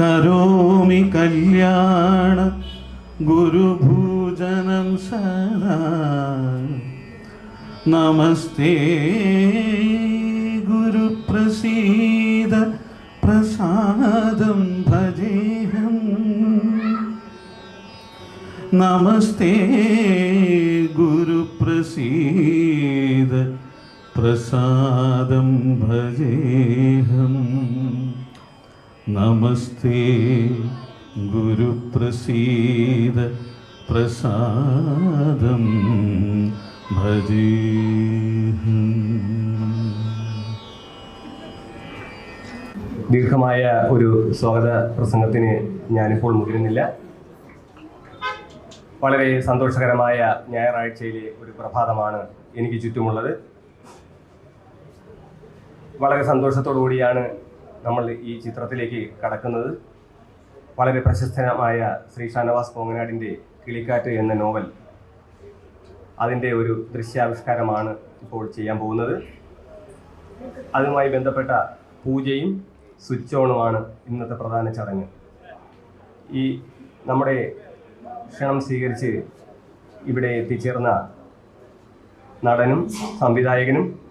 കരോമി കല്യാണ ഗുരുഭൂജനം സദാ. നമസ്തേ ഗുരുപ്രസീദ പ്രസാദം ഭജേഹം. നമസ്തേ ഗുരുപ്രസീദ പ്രസാദം ഭജേഹം. നമസ്തേ ഗുരുപ്രസീദ പ്രസാദം ഭജേഹം. ദീർഘമായ ഒരു സ്വാഗത പ്രസംഗത്തിന് ഞാനിപ്പോൾ മുതിരുന്നില്ല. വളരെ സന്തോഷകരമായ ഞായറാഴ്ചയിലെ ഒരു പ്രഭാതമാണ് എനിക്ക് ചുറ്റുമുള്ളത്. വളരെ സന്തോഷത്തോടു കൂടിയാണ് നമ്മൾ ഈ ചിത്രത്തിലേക്ക് കടക്കുന്നത്. വളരെ പ്രശസ്തമായ ശ്രീ ഷാനവാസ് കോങ്ങനാടിന്റെ കിളിക്കാറ്റ് എന്ന നോവൽ അതിന്റെ ഒരു ദൃശ്യാവിഷ്കാരമാണ് ഇപ്പോൾ ചെയ്യാൻ പോകുന്നത്. അതുമായി ബന്ധപ്പെട്ട പൂജയും സ്വിച്ച് ഓണുമാണ് ഇന്നത്തെ പ്രധാന ചടങ്ങ്. ഈ നമ്മുടെ ക്ഷണം സ്വീകരിച്ച് ഇവിടെ എത്തിച്ചേർന്ന നടനും സംവിധായകനും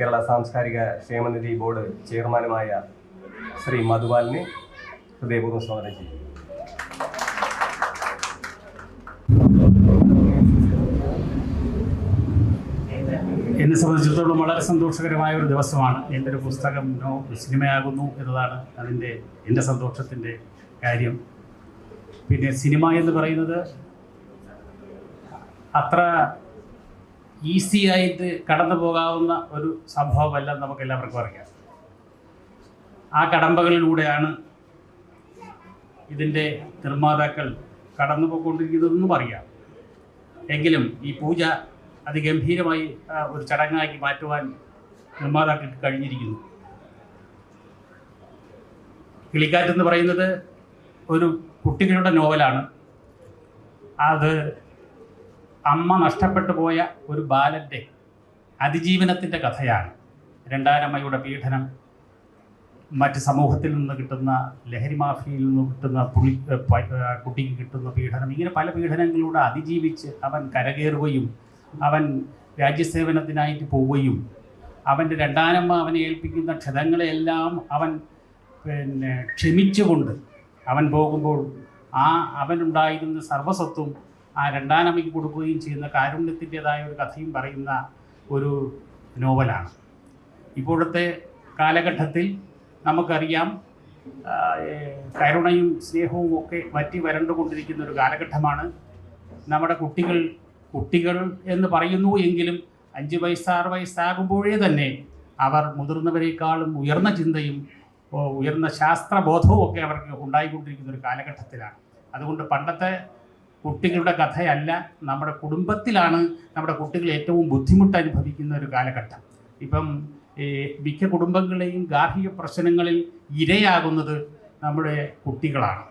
കേരള സാംസ്കാരിക ക്ഷേമനിധി ബോർഡ് ചെയർമാനുമായ ശ്രീ മധുപാലിനെ ഹൃദയപൂർവം സ്വാഗതം ചെയ്യും എന്നെ സംബന്ധിച്ചിടത്തോളം വളരെ സന്തോഷകരമായ ഒരു ദിവസമാണ്. എന്റെ ഒരു പുസ്തകം നോ സിനിമയാകുന്നു എന്നതാണ് അതിന്റെ എന്റെ സന്തോഷത്തിന്റെ കാര്യം. പിന്നെ സിനിമ എന്ന് പറയുന്നത് അത്ര ഈസി ആയിട്ട് കടന്നു പോകാവുന്ന ഒരു സംഭവമല്ല നമുക്ക് എല്ലാവർക്കും അറിയാം. ആ കടമ്പകളിലൂടെയാണ് ഇതിന്റെ നിർമ്മാതാക്കൾ കടന്നു പോയിക്കൊണ്ടിരിക്കുന്നതെന്നും അറിയാം. എങ്കിലും ഈ പൂജ അതിഗംഭീരമായി ഒരു ചടങ്ങാക്കി മാറ്റുവാൻ നിർമ്മാതാക്കൾക്ക് കഴിഞ്ഞിരിക്കുന്നു. കിളിക്കാറ്റ് എന്ന് പറയുന്നത് ഒരു കുട്ടികളുടെ നോവലാണ്. അത് അമ്മ നഷ്ടപ്പെട്ടു പോയ ഒരു ബാലന്റെ അതിജീവനത്തിന്റെ കഥയാണ്. രണ്ടാനമ്മയുടെ പീഡനം മറ്റ് സമൂഹത്തിൽ നിന്ന് കിട്ടുന്ന ലഹരി മാഫിയയിൽ നിന്ന് കിട്ടുന്ന പുളി കുട്ടിക്ക് കിട്ടുന്ന പീഡനം ഇങ്ങനെ പല പീഡനങ്ങളിലൂടെ അതിജീവിച്ച് അവൻ കരകയറുകയും അവൻ രാജ്യസേവനത്തിനായിട്ട് പോവുകയും അവന്റെ രണ്ടാനമ്മ അവനെ ഏൽപ്പിക്കുന്ന ക്ഷതങ്ങളെല്ലാം അവൻ പിന്നെ ക്ഷമിച്ചുകൊണ്ട് അവൻ പോകുമ്പോൾ ആ അവനുണ്ടായിരുന്ന സർവസ്വത്വം ആ രണ്ടാനമ്മയ്ക്ക് കൊടുക്കുകയും ചെയ്യുന്ന കാരുണ്യത്തിന്റെതായ ഒരു കഥയും പറയുന്ന ഒരു നോവലാണ്. ഇപ്പോഴത്തെ കാലഘട്ടത്തിൽ നമുക്കറിയാം കരുണയും സ്നേഹവും ഒക്കെ വറ്റി വരണ്ടുകൊണ്ടിരിക്കുന്ന ഒരു കാലഘട്ടമാണ്. നമ്മുടെ കുട്ടികൾ കുട്ടികൾ എന്ന് പറയുന്നു എങ്കിലും അഞ്ച് വയസ്സ് ആറ് വയസ്സാകുമ്പോഴേ തന്നെ അവർ മുതിർന്നവരെക്കാളും ഉയർന്ന ചിന്തയും ഉയർന്ന ശാസ്ത്രബോധവും ഒക്കെ അവർക്ക് ഉണ്ടായിക്കൊണ്ടിരിക്കുന്ന ഒരു കാലഘട്ടത്തിലാണ്. അതുകൊണ്ട് പണ്ടത്തെ കുട്ടികളുടെ കഥയല്ല നമ്മുടെ കുടുംബത്തിലാണ് നമ്മുടെ കുട്ടികൾ ഏറ്റവും ബുദ്ധിമുട്ട് അനുഭവിക്കുന്ന ഒരു കാലഘട്ടം. ഇപ്പം മിക്ക കുടുംബങ്ങളെയും ഗാർഹിക പ്രശ്നങ്ങളിൽ ഇരയാകുന്നത് നമ്മുടെ കുട്ടികളാണ്.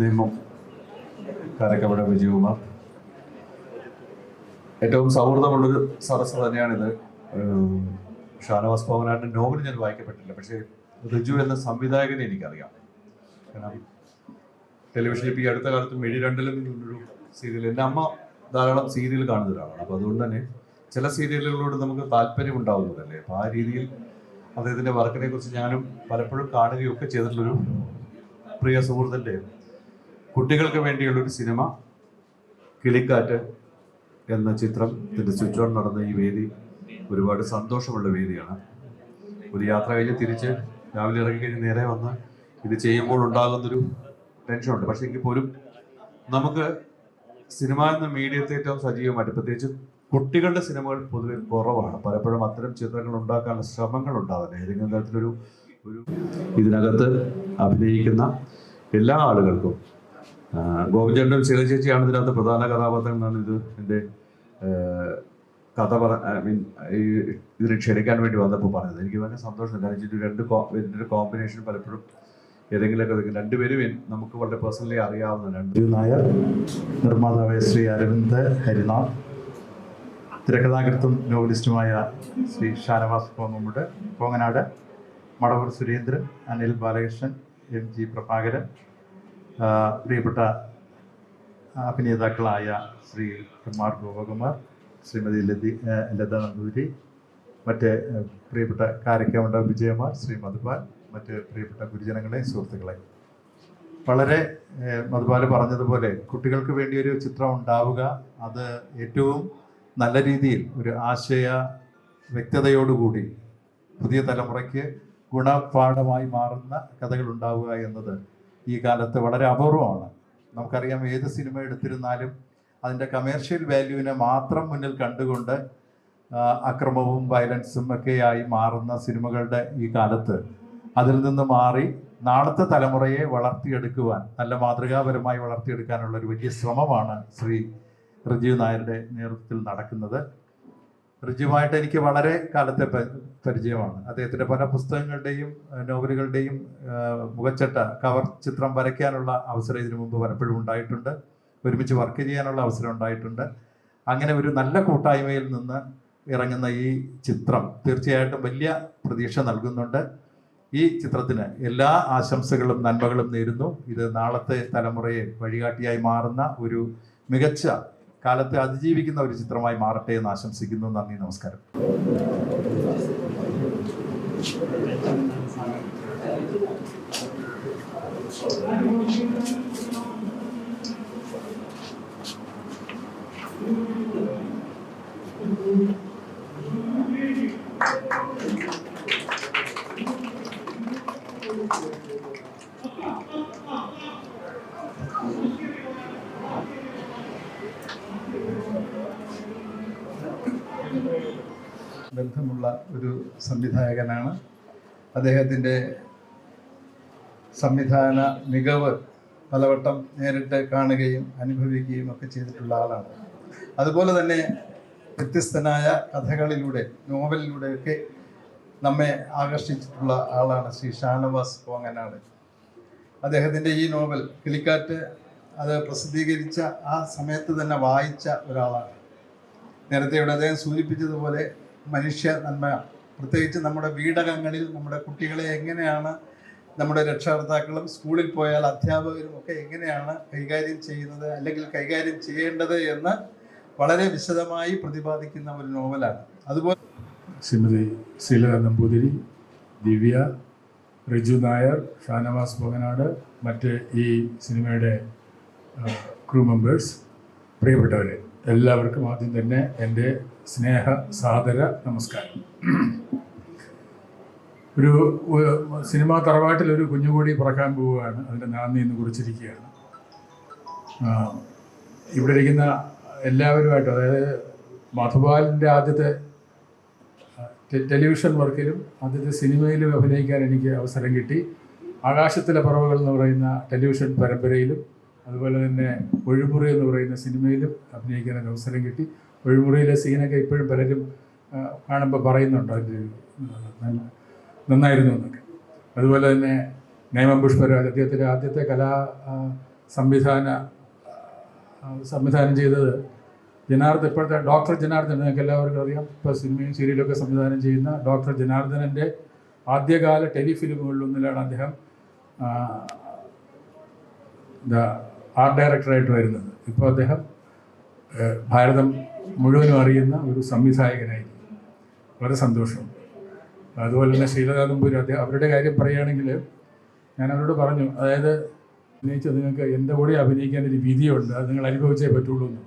നിയമം. കാരക്കവട വിജയകുമാർ ഏറ്റവും സൗഹൃദമുള്ളൊരു സദസ്സ് തന്നെയാണിത്. ഷാനവാസ് പവനാട്ടിന്റെ നോവൽ ഞാൻ വായിക്കപ്പെട്ടില്ല പക്ഷേ റിജു എന്ന സംവിധായകനെ എനിക്കറിയാം. കാരണം ടെലിവിഷനിൽ ഇപ്പോൾ ഈ അടുത്ത കാലത്ത് മിഴി രണ്ടിലും ഒരു സീരിയൽ. എന്റെ അമ്മ ധാരാളം സീരിയൽ കാണുന്ന ഒരാളാണ് അപ്പോൾ അതുകൊണ്ട് തന്നെ ചില സീരിയലുകളോട് നമുക്ക് താല്പര്യം ഉണ്ടാവുന്നതല്ലേ അപ്പോൾ ആ രീതിയിൽ അദ്ദേഹത്തിന്റെ വർക്കിനെ കുറിച്ച് ഞാനും പലപ്പോഴും കാണുകയൊക്കെ ചെയ്തിട്ടുള്ളൊരു പ്രിയ സുഹൃത്തിന്റെ കുട്ടികൾക്ക് വേണ്ടിയുള്ളൊരു സിനിമ കിളിക്കാറ്റ് എന്ന ചിത്രം ഇതിന്റെ സ്വിച്ച് ഓൺ നടന്ന ഈ വേദി ഒരുപാട് സന്തോഷമുള്ള വേദിയാണ്. ഒരു യാത്ര കഴിഞ്ഞ് തിരിച്ച് രാവിലെ ഇറങ്ങി കഴിഞ്ഞ് നേരെ വന്ന് ഇത് ചെയ്യുമ്പോൾ ഉണ്ടാകുന്നൊരു ടെൻഷനുണ്ട്. പക്ഷേ എങ്കിൽ പോലും നമുക്ക് സിനിമ എന്ന മീഡിയത്തെ ഏറ്റവും സജീവമായിട്ട് പ്രത്യേകിച്ച് കുട്ടികളുടെ സിനിമകൾ പൊതുവെ കുറവാണ്. പലപ്പോഴും അത്തരം ചിത്രങ്ങൾ ഉണ്ടാക്കാനുള്ള ശ്രമങ്ങൾ ഉണ്ടാവില്ല ഏതെങ്കിലും തരത്തിലൊരു ഒരു ഇതിനകത്ത് അഭിനയിക്കുന്ന എല്ലാ ആളുകൾക്കും ആ, ഗോപിചേട്ടനും ശീല ചേച്ചിയാണ് ഇതിനകത്ത് പ്രധാന കഥാപാത്രം എന്നാണ് ഇത് എന്റെ കഥ പറ ഐ മീൻ ഈ ഇതിന് ക്ഷണിക്കാൻ വേണ്ടി വന്നപ്പോൾ പറഞ്ഞത്. എനിക്ക് ഭയങ്കര സന്തോഷം കാരണം വെച്ചിട്ട് രണ്ട് ഇതിന്റെ കോമ്പിനേഷൻ പലപ്പോഴും ഏതെങ്കിലുമൊക്കെ രണ്ടുപേരും നമുക്ക് വളരെ പേഴ്സണലി അറിയാവുന്ന രണ്ട് നായർ നിർമ്മാതാവായ ശ്രീ അരവിന്ദ് ഹരിനാഥ് തിരക്കഥാകൃത്തും നോവലിസ്റ്റുമായ ശ്രീ ഷാനവാസ് കോങ്ങുമുട് കോങ്ങനാട് മടവൂർ സുരേന്ദ്രൻ അനിൽ ബാലകൃഷ്ണൻ എം ജി പ്രഭാകരൻ പ്രിയപ്പെട്ട അഭിനേതാക്കളായ ശ്രീ കുമാർ ഗോപകുമാർ ശ്രീമതി ലതി ലത നമ്പൂരി മറ്റ് പ്രിയപ്പെട്ട കാരക്കമണ്ഡ വിജയമാർ ശ്രീ മധുപാൽ മറ്റ് പ്രിയപ്പെട്ട ഗുരുജനങ്ങളെ സുഹൃത്തുക്കളെ. വളരെ മധുപാൽ പറഞ്ഞതുപോലെ കുട്ടികൾക്ക് വേണ്ടി ഒരു ചിത്രം ഉണ്ടാവുക അത് ഏറ്റവും നല്ല രീതിയിൽ ഒരു ആശയ വ്യക്തതയോടുകൂടി പുതിയ തലമുറയ്ക്ക് ഗുണപാഠമായി മാറുന്ന കഥകൾ ഉണ്ടാവുക എന്നത് ഈ കാലത്ത് വളരെ അപൂർവമാണ്. നമുക്കറിയാം ഏത് സിനിമ എടുത്തിരുന്നാലും അതിന്റെ കമേർഷ്യൽ വാല്യൂവിനെ മാത്രം മുന്നിൽ കണ്ടുകൊണ്ട് അക്രമവും വയലൻസും ഒക്കെയായി മാറുന്ന സിനിമകളുടെ ഈ കാലത്ത് അതിൽ നിന്ന് മാറി നാളത്തെ തലമുറയെ വളർത്തിയെടുക്കുവാൻ നല്ല മാതൃകാപരമായി വളർത്തിയെടുക്കാനുള്ള ഒരു വലിയ ശ്രമമാണ് ശ്രീ റിജീവ് നായരുടെ നേതൃത്വത്തിൽ നടക്കുന്നത്. റിജുവുമായിട്ട് എനിക്ക് വളരെ കാലത്തെ പരിചയമാണ്. അദ്ദേഹത്തിന്റെ പല പുസ്തകങ്ങളുടെയും നോവലുകളുടെയും മുഖച്ചട്ട കവർ ചിത്രം വരയ്ക്കാനുള്ള അവസരം ഇതിനു മുമ്പ് പലപ്പോഴും ഉണ്ടായിട്ടുണ്ട്. ഒരുമിച്ച് വർക്ക് ചെയ്യാനുള്ള അവസരം ഉണ്ടായിട്ടുണ്ട്. അങ്ങനെ ഒരു നല്ല കൂട്ടായ്മയിൽ നിന്ന് ഇറങ്ങുന്ന ഈ ചിത്രം തീർച്ചയായിട്ടും വലിയ പ്രതീക്ഷ നൽകുന്നുണ്ട്. ഈ ചിത്രത്തിന് എല്ലാ ആശംസകളും നന്മകളും നേരുന്നു. ഇത് നാളത്തെ തലമുറയെ വഴികാട്ടിയായി മാറുന്ന ഒരു മികച്ച കാലത്തെ അതിജീവിക്കുന്ന ഒരു ചിത്രമായി മാറട്ടെ എന്ന് ആശംസിക്കുന്നു. നന്ദി നമസ്കാരം. ബന്ധമുള്ള ഒരു സംവിധായകനാണ്. അദ്ദേഹത്തിന്റെ സംവിധാന മികവ് പലവട്ടം നേരിട്ട് കാണുകയും അനുഭവിക്കുകയും ഒക്കെ ചെയ്തിട്ടുള്ള ആളാണ്. അതുപോലെ തന്നെ വ്യത്യസ്തനായ കഥകളിലൂടെ നോവലിലൂടെയൊക്കെ നമ്മെ ആകർഷിച്ചിട്ടുള്ള ആളാണ് ശ്രീ ഷാനവാസ് കോങ്ങനാട്. അദ്ദേഹത്തിന്റെ ഈ നോവൽ കിളിക്കാറ്റ് അത് പ്രസിദ്ധീകരിച്ച ആ സമയത്ത് തന്നെ വായിച്ച ഒരാളാണ്. നേരത്തെ ഇവിടെ അദ്ദേഹം സൂചിപ്പിച്ചതുപോലെ മനുഷ്യ നന്മ പ്രത്യേകിച്ച് നമ്മുടെ വീടകങ്ങളിൽ നമ്മുടെ കുട്ടികളെ എങ്ങനെയാണ് നമ്മുടെ രക്ഷകർത്താക്കളും സ്കൂളിൽ പോയാൽ അധ്യാപകരും ഒക്കെ എങ്ങനെയാണ് കൈകാര്യം ചെയ്യുന്നത് അല്ലെങ്കിൽ കൈകാര്യം ചെയ്യേണ്ടത് എന്ന് വളരെ വിശദമായി പ്രതിപാദിക്കുന്ന ഒരു നോവലാണ്. അതുപോലെ ശ്രീമതി ശീല നമ്പൂതിരി ദിവ്യ റിജു നായർ ഷാനവാസ് പൊങ്ങനാട് മറ്റ് ഈ സിനിമയുടെ ക്രൂ മെമ്പേഴ്സ് പ്രിയപ്പെട്ടവരെ എല്ലാവർക്കും ആദ്യം തന്നെ എന്റെ സ്നേഹ സാദര നമസ്കാരം. ഒരു സിനിമാ തറവാട്ടിൽ ഒരു കുഞ്ഞുകൂടി പറക്കാൻ പോവുകയാണ്. അതിന്റെ നാന്ദി എന്ന് കുറിച്ചിരിക്കുകയാണ്. ഇവിടെ ഇരിക്കുന്ന എല്ലാവരുമായിട്ടും അതായത് മധുബാലിന്റെ ആദ്യത്തെ ടെലിവിഷൻ വർക്കിലും ആദ്യത്തെ സിനിമയിലും അഭിനയിക്കാൻ എനിക്ക് അവസരം കിട്ടി. ആകാശത്തിലെ പറവുകൾ എന്ന് പറയുന്ന ടെലിവിഷൻ പരമ്പരയിലും അതുപോലെ തന്നെ ഒഴിമുറി എന്ന് പറയുന്ന സിനിമയിലും അഭിനയിക്കാൻ ഒരു അവസരം കിട്ടി. ഒഴിമുറിയിലെ സീനൊക്കെ ഇപ്പോഴും പലരും കാണുമ്പോൾ പറയുന്നുണ്ട് അതിന്റെ നല്ല നന്നായിരുന്നു എന്നൊക്കെ. അതുപോലെ തന്നെ നേമം പുഷ്പരാജ് അദ്ദേഹത്തിന്റെ ആദ്യത്തെ കലാ സംവിധാന സംവിധാനം ചെയ്തത് ജനാർദ്ദൻ ഇപ്പോഴത്തെ ഡോക്ടർ ജനാർദ്ദൻ നിങ്ങൾക്ക് എല്ലാവർക്കും അറിയാം. ഇപ്പോൾ സിനിമയും സീരിയലൊക്കെ സംവിധാനം ചെയ്യുന്ന ഡോക്ടർ ജനാർദ്ദനന്റെ ആദ്യകാല ടെലിഫിലിമുകളിലൊന്നിലാണ് അദ്ദേഹം എന്താ ആർട്ട് ഡയറക്ടറായിട്ട് വരുന്നത്. ഇപ്പോൾ അദ്ദേഹം ഭാരതം മുഴുവനും അറിയുന്ന ഒരു സംവിധായകനായിരിക്കും വളരെ സന്തോഷം. അതുപോലെ തന്നെ ശ്രീലതാ നമ്പൂരി അദ്ദേഹം അവരുടെ കാര്യം പറയുകയാണെങ്കിൽ ഞാൻ അവരോട് പറഞ്ഞു അതായത് അഭിനയിച്ചത് നിങ്ങൾക്ക് എന്റെ കൂടെ അഭിനയിക്കാൻ ഒരു വിധിയുണ്ട് അത് നിങ്ങൾ അനുഭവിച്ചേ പറ്റുള്ളൂ എന്ന്.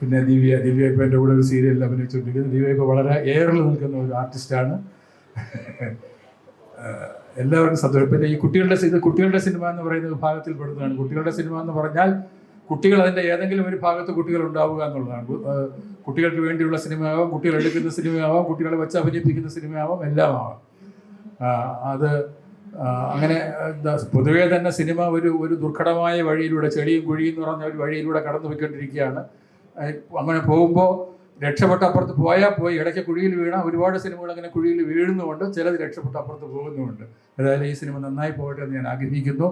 പിന്നെ ദിവ്യ ദിവ്യ ഇപ്പം എന്റെ കൂടെ ഒരു സീരിയലിൽ അഭിനയിച്ചുകൊണ്ടിരിക്കുന്നത് ദിവ്യ ഇപ്പോൾ വളരെ എയറിൽ നിൽക്കുന്ന ഒരു ആർട്ടിസ്റ്റാണ്. എല്ലാവരും സന്തോഷം. പിന്നെ ഈ കുട്ടികളുടെ ഇത് കുട്ടികളുടെ സിനിമ എന്ന് പറയുന്ന വിഭാഗത്തിൽ പെടുന്നതാണ് കുട്ടികളുടെ സിനിമ എന്ന് പറഞ്ഞാൽ കുട്ടികൾ അതിന്റെ ഏതെങ്കിലും ഒരു ഭാഗത്ത് കുട്ടികൾ ഉണ്ടാവുക എന്നുള്ളതാണ്. കുട്ടികൾക്ക് വേണ്ടിയുള്ള സിനിമയാവാം കുട്ടികൾ എടുക്കുന്ന സിനിമയാവാം കുട്ടികളെ വെച്ച് അഭിനയിപ്പിക്കുന്ന സിനിമയാവാം എല്ലാം ആവാം അത് അങ്ങനെ പൊതുവേ തന്നെ സിനിമ ഒരു ഒരു ദുർഘടമായ വഴിയിലൂടെ ചെളിയും കുഴിയും എന്ന് പറഞ്ഞ ഒരു വഴിയിലൂടെ കടന്നു പോയിക്കൊണ്ടിരിക്കുകയാണ് അങ്ങനെ പോകുമ്പോൾ രക്ഷപ്പെട്ട അപ്പുറത്ത് പോയാൽ പോയി ഇടയ്ക്ക് കുഴിയിൽ വീണ ഒരുപാട് സിനിമകൾ അങ്ങനെ കുഴിയിൽ വീഴുന്നുമുണ്ട് ചിലത് രക്ഷപ്പെട്ട അപ്പുറത്ത് പോകുന്നുമുണ്ട്. ഏതായാലും ഈ സിനിമ നന്നായി പോകട്ടെ എന്ന് ഞാൻ ആഗ്രഹിക്കുന്നു.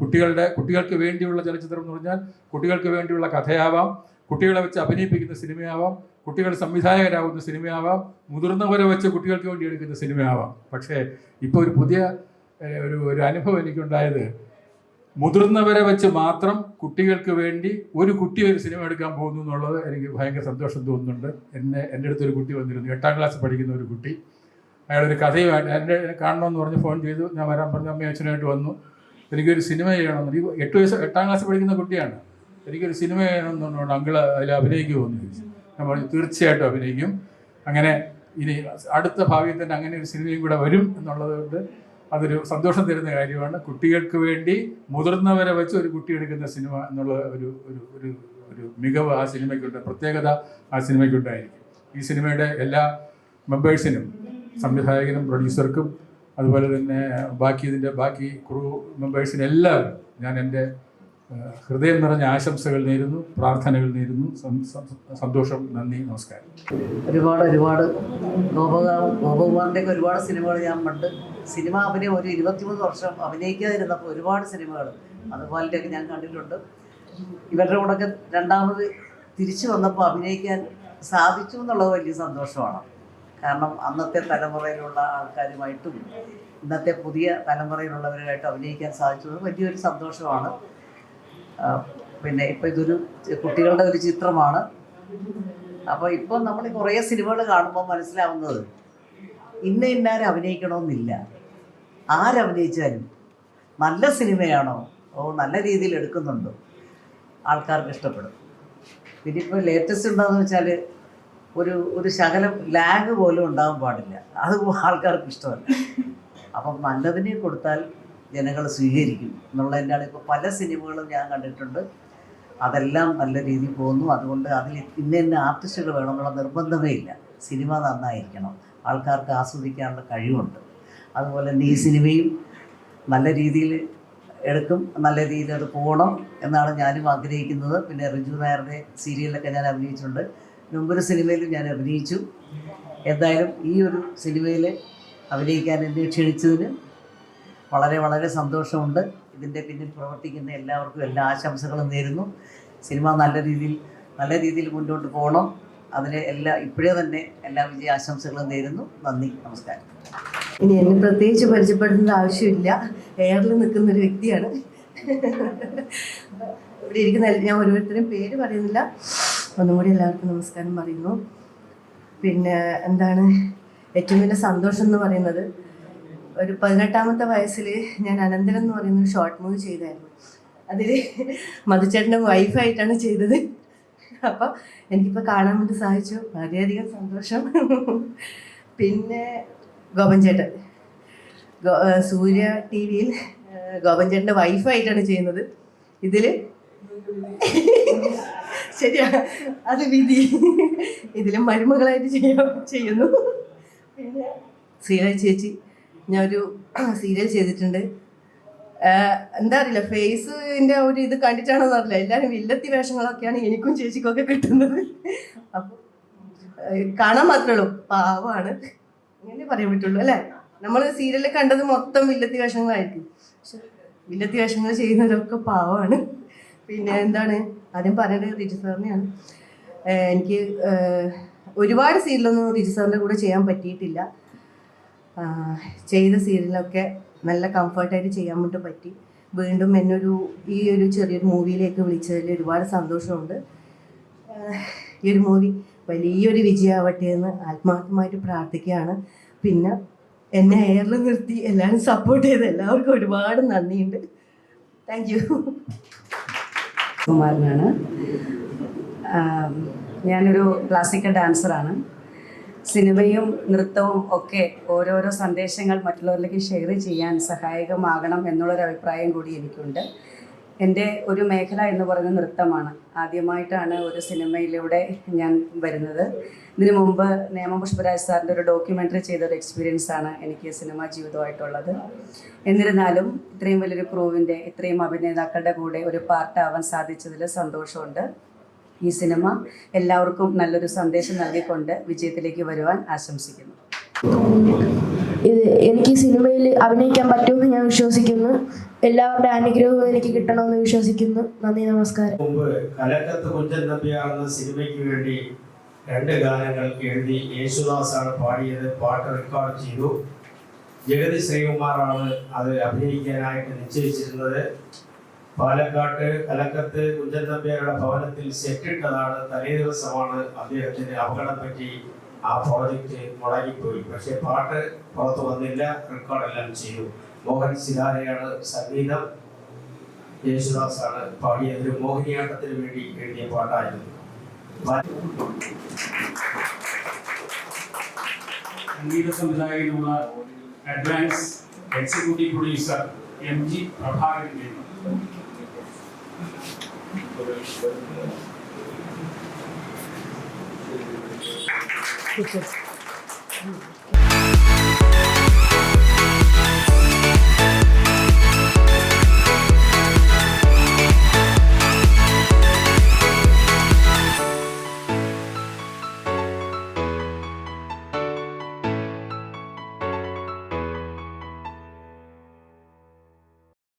കുട്ടികളുടെ കുട്ടികൾക്ക് വേണ്ടിയുള്ള ചലച്ചിത്രം എന്ന് പറഞ്ഞാൽ കുട്ടികൾക്ക് വേണ്ടിയുള്ള കഥയാവാം കുട്ടികളെ വെച്ച് അഭിനയിപ്പിക്കുന്ന സിനിമയാവാം കുട്ടികൾ സംവിധായകരാകുന്ന സിനിമയാവാം മുതിർന്നവരെ വെച്ച് കുട്ടികൾക്ക് വേണ്ടി എടുക്കുന്ന സിനിമയാവാം. പക്ഷേ ഇപ്പോൾ ഒരു പുതിയ ഒരു ഒരു അനുഭവം എനിക്കുണ്ടായത് മുതിർന്നവരെ വെച്ച് മാത്രം കുട്ടികൾക്ക് വേണ്ടി ഒരു കുട്ടി ഒരു സിനിമ എടുക്കാൻ പോകുന്നു എന്നുള്ളത് എനിക്ക് ഭയങ്കര സന്തോഷം തോന്നുന്നുണ്ട്. എന്നെ എന്റെ അടുത്തൊരു കുട്ടി വന്നിരുന്നു. എട്ടാം ക്ലാസ് പഠിക്കുന്ന ഒരു കുട്ടി. അയാളൊരു കഥയുമായിട്ട് എന്റെ കാണണമെന്ന് പറഞ്ഞ് ഫോൺ ചെയ്തു. ഞാൻ വരാൻ പറഞ്ഞു അമ്മയും അച്ഛനുമായിട്ട് വന്നു. എനിക്കൊരു സിനിമ ചെയ്യണമെന്ന്. ഈ എട്ട് വയസ്സ് എട്ടാം ക്ലാസ് പഠിക്കുന്ന കുട്ടിയാണ്. എനിക്കൊരു സിനിമ ചെയ്യണമെന്നുണ്ട് അങ്കിൾ അതിൽ അഭിനയിക്കുമെന്ന് ചോദിച്ചു. ഞാൻ പറഞ്ഞു തീർച്ചയായിട്ടും അഭിനയിക്കും. അങ്ങനെ ഇനി അടുത്ത ഭാവിയിൽ തന്നെ അങ്ങനെ ഒരു സിനിമയും കൂടെ വരും എന്നുള്ളത് കൊണ്ട് അതൊരു സന്തോഷം തരുന്ന കാര്യമാണ്. കുട്ടികൾക്ക് വേണ്ടി മുതിർന്നവരെ വെച്ച് ഒരു കുട്ടി എടുക്കുന്ന സിനിമ എന്നുള്ള ഒരു ഒരു ഒരു ഒരു മികവ് ആ സിനിമയ്ക്കുണ്ട്. പ്രത്യേകത ആ സിനിമയ്ക്കുണ്ടായിരിക്കും. ഈ സിനിമയുടെ എല്ലാ മെമ്പേഴ്സിനും സംവിധായകനും പ്രൊഡ്യൂസർക്കും അതുപോലെ തന്നെ ബാക്കി ഇതിന്റെ ബാക്കി ക്രൂ മെമ്പേഴ്സിനെല്ലാവരും ഞാൻ എന്റെ ഹൃദയം നിറഞ്ഞ ആശംസകൾ നേരുന്നു പ്രാർത്ഥനകൾ നേരുന്നു. സന്തോഷം നന്ദി നമസ്കാരം. ഒരുപാട് ഒരുപാട് ഗോപകുമാറിന്റെയൊക്കെ ഒരുപാട് സിനിമകൾ ഞാൻ പണ്ട് സിനിമ അഭിനയം ഒരു ഇരുപത്തിമൂന്ന് വർഷം അഭിനയിക്കാതിരുന്നപ്പോൾ ഒരുപാട് സിനിമകൾ അതുപോലെയൊക്കെ ഞാൻ കണ്ടിട്ടുണ്ട്. ഇവരുടെ കൂടെയൊക്കെ രണ്ടാമത് തിരിച്ചു വന്നപ്പോൾ അഭിനയിക്കാൻ സാധിച്ചു എന്നുള്ളത് വലിയ സന്തോഷമാണ്. കാരണം അന്നത്തെ തലമുറയിലുള്ള ആൾക്കാരുമായിട്ടും ഇന്നത്തെ പുതിയ തലമുറയിലുള്ളവരുമായിട്ട് അഭിനയിക്കാൻ സാധിച്ചത് വലിയൊരു സന്തോഷമാണ്. പിന്നെ ഇപ്പൊ ഇതൊരു കുട്ടികളുടെ ഒരു ചിത്രമാണ്. അപ്പോൾ ഇപ്പൊ നമ്മൾ കുറേ സിനിമകൾ കാണുമ്പോൾ മനസ്സിലാവുന്നത് ഇന്ന ഇന്നാരും അഭിനയിക്കണമെന്നില്ല. ആരഭിനയിച്ചാലും നല്ല സിനിമയാണോ? ഓ നല്ല രീതിയിൽ എടുക്കുന്നുണ്ടോ. ആൾക്കാർക്ക് ഇഷ്ടപ്പെടും. പിന്നെ ഇപ്പോൾ ലേറ്റസ്റ്റ് എന്താണെന്ന് വെച്ചാൽ ഒരു ഒരു ശകലം ലാഗ് പോലും ഉണ്ടാകാൻ പാടില്ല. അത് ആൾക്കാർക്ക് ഇഷ്ടമല്ല. അപ്പം നല്ലതിനെ കൊടുത്താൽ ജനങ്ങൾ സ്വീകരിക്കും എന്നുള്ളതിന്റെയാണ് ഇപ്പോൾ പല സിനിമകളും ഞാൻ കണ്ടിട്ടുണ്ട്. അതെല്ലാം നല്ല രീതിയിൽ പോകുന്നു. അതുകൊണ്ട് അതിൽ ഇന്ന ഇന്ന ആർട്ടിസ്റ്റുകൾ വേണമെന്നുള്ള നിർബന്ധമേ ഇല്ല. സിനിമ നന്നായിരിക്കണം. ആൾക്കാർക്ക് ആസ്വദിക്കാനുള്ള കഴിവുണ്ട്. അതുപോലെ തന്നെ ഈ സിനിമയും നല്ല രീതിയിൽ എടുക്കും നല്ല രീതിയിൽ അത് പോകണം എന്നാണ് ഞാനും ആഗ്രഹിക്കുന്നത്. പിന്നെ റിജു നായരുടെ സീരിയലൊക്കെ ഞാൻ അഭിനയിച്ചിട്ടുണ്ട്. മുമ്പൊരു സിനിമയിലും ഞാൻ അഭിനയിച്ചു. എന്തായാലും ഈ ഒരു സിനിമയിൽ അഭിനയിക്കാൻ എന്നെ ക്ഷണിച്ചതിന് വളരെ വളരെ സന്തോഷമുണ്ട്. ഇതിന്റെ പിന്നിൽ പ്രവർത്തിക്കുന്ന എല്ലാവർക്കും എല്ലാ ആശംസകളും നേരുന്നു. സിനിമ നല്ല രീതിയിൽ നല്ല രീതിയിൽ മുന്നോട്ട് പോകണം. അതിന് എല്ലാ ഇപ്പോഴേ തന്നെ എല്ലാ വിജയ ആശംസകളും നേരുന്നു. നന്ദി നമസ്കാരം. ഇനി എന്നെ പ്രത്യേകിച്ച് പരിചയപ്പെടുത്തേണ്ട ആവശ്യമില്ല. എയറിൽ നിൽക്കുന്ന ഒരു വ്യക്തിയാണ്. ഇവിടെ ഇരിക്കുന്ന ഞാൻ ഓരോരുത്തരും പേര് പറയുന്നില്ല. ഒന്നുകൂടി എല്ലാവർക്കും നമസ്കാരം പറയുന്നു. പിന്നെ എന്താണ് ഏറ്റവും വലിയ സന്തോഷം എന്ന് പറയുന്നത്? ഒരു പതിനെട്ടാമത്തെ വയസ്സിൽ ഞാൻ അനന്തരം എന്ന് പറയുന്ന ഒരു ഷോർട്ട് മൂവി ചെയ്തായിരുന്നു. അതിൽ മധുചേട്ടന്റെ വൈഫായിട്ടാണ് ചെയ്തത്. അപ്പോൾ എനിക്കിപ്പോൾ കാണാൻ വേണ്ടി സാധിച്ചു. വളരെയധികം സന്തോഷം. പിന്നെ ഗോപൻചേട്ടൻ സൂര്യ ടി വിയിൽ ഗോപൻചേട്ടന്റെ വൈഫായിട്ടാണ് ചെയ്യുന്നത്. ഇതിൽ ശരിയാ അത് വിധി. ഇതിലും മരുമകളായിട്ട് ചെയ്യുന്നു. പിന്നെ ശ്രീല ചേച്ചി. ഞാൻ ഒരു സീരിയൽ ചെയ്തിട്ടുണ്ട് എന്താ അറിയില്ല ഫേസിന്റെ ഒരു ഇത് കണ്ടിട്ടാണോ അറിയില്ല. എല്ലാവരും വില്ലത്തി വേഷങ്ങളൊക്കെയാണ് എനിക്കും ചേച്ചിക്കും ഒക്കെ കിട്ടുന്നത് അപ്പോൾ കാണാൻ മാത്രമേ ഉള്ളൂ. പാവമാണ് അങ്ങനെ പറയാൻ പറ്റുള്ളൂ അല്ലേ? നമ്മൾ സീരിയലിൽ കണ്ടത് മൊത്തം വില്ലത്തി വേഷങ്ങളായിരിക്കും. പക്ഷെ വില്ലത്തി വേഷങ്ങൾ ചെയ്യുന്നവരൊക്കെ പാവമാണ് പിന്നെ എന്താണ്? ആദ്യം പറയേണ്ടത് റിജു സാറിനെയാണ്. എനിക്ക് ഒരുപാട് സീരിയലൊന്നും റിജു സാറിന്റെ കൂടെ ചെയ്യാൻ പറ്റിയിട്ടില്ല. ചെയ്ത സീരിയലൊക്കെ നല്ല കംഫർട്ടായിട്ട് ചെയ്യാൻ വേണ്ടി പറ്റി. വീണ്ടും എന്നൊരു ഈ ഒരു ചെറിയൊരു മൂവിയിലേക്ക് വിളിച്ചതിൽ ഒരുപാട് സന്തോഷമുണ്ട്. ഈ ഒരു മൂവി വലിയൊരു വിജയമാവട്ടെ എന്ന് ആത്മാർത്ഥമായിട്ട് പ്രാർത്ഥിക്കുകയാണ്. പിന്നെ എന്നെ എയറിൽ നിർത്തി എല്ലാവരും സപ്പോർട്ട് ചെയ്ത് എല്ലാവർക്കും ഒരുപാട് നന്ദിയുണ്ട്. Thank you കുമാരനാണ്. ആം, ഞാനൊരു ക്ലാസിക്കൽ ഡാൻസറാണ് സിനിമയും നൃത്തവും ഒക്കെ ഓരോരോ സന്ദേശങ്ങൾ മറ്റുള്ളവരിലേക്ക് ഷെയർ ചെയ്യാൻ സഹായകമാകണം എന്നുള്ളൊരു അഭിപ്രായം കൂടി എനിക്കുണ്ട്. എന്റെ ഒരു മേഖല എന്ന് പറയുന്നത് നൃത്തമാണ്. ആദ്യമായിട്ടാണ് ഒരു സിനിമയിലൂടെ ഞാൻ വരുന്നത്. ഇതിനു മുമ്പ് നേമ പുഷ്പരാജ് സാറിന്റെ ഒരു ഡോക്യുമെന്ററി ചെയ്ത ഒരു എക്സ്പീരിയൻസ് ആണ് എനിക്ക് സിനിമാ ജീവിതമായിട്ടുള്ളത്. എന്നിരുന്നാലും ഇത്രയും വലിയൊരു ക്രൂവിന്റെ ഇത്രയും അഭിനേതാക്കളുടെ കൂടെ ഒരു പാർട്ടാവാൻ സാധിച്ചതിൽ സന്തോഷമുണ്ട്. ഈ സിനിമ എല്ലാവർക്കും നല്ലൊരു സന്ദേശം നൽകിക്കൊണ്ട് വിജയത്തിലേക്ക് വരുവാൻ ആശംസിക്കുന്നു. ഇത് എനിക്ക് ഈ സിനിമയിൽ അഭിനയിക്കാൻ പറ്റുമെന്ന് ഞാൻ വിശ്വസിക്കുന്നു. എല്ലാവരുടെ അനുഗ്രഹവും എനിക്ക് കിട്ടണമെന്ന് വിശ്വസിക്കുന്നു. നന്ദി നമസ്കാരം. കലക്കത്ത് കുഞ്ചൻ നമ്പ്യാർ എന്ന സിനിമയ്ക്ക് വേണ്ടി രണ്ട് ഗാനങ്ങൾ എഴുതി യേശുദാസാണ് പാടിയത്. പാട്ട് റെക്കോർഡ് ചെയ്തു. ജഗതി ശ്രീകുമാറാണ് അത് അഭിനയിക്കാനായിട്ട് നിശ്ചയിച്ചിരുന്നത്. പാലക്കാട്ട് കലക്കത്ത് കുഞ്ചൻ നമ്പ്യാരുടെ ഭവനത്തിൽ സെറ്റിട്ടതാണ് തലേ ദിവസമാണ് അദ്ദേഹത്തിന് അപകടം പറ്റി ആ പ്രോജക്റ്റ് മുടങ്ങിപ്പോയി. പക്ഷെ പാട്ട് പുറത്തു വന്നില്ല റെക്കോർഡെല്ലാം ചെയ്തു. മോഹൻ സിതാരയാണ് സംഗീതം. യേശുദാസാണ് പാടിയത്. മോഹിനിയാട്ടത്തിന് വേണ്ടി എഴുതിയ പാട്ടായിരുന്നു. സംഗീത സംവിധായകനുള്ള advance executive producer M G Prabhakaran Thank you.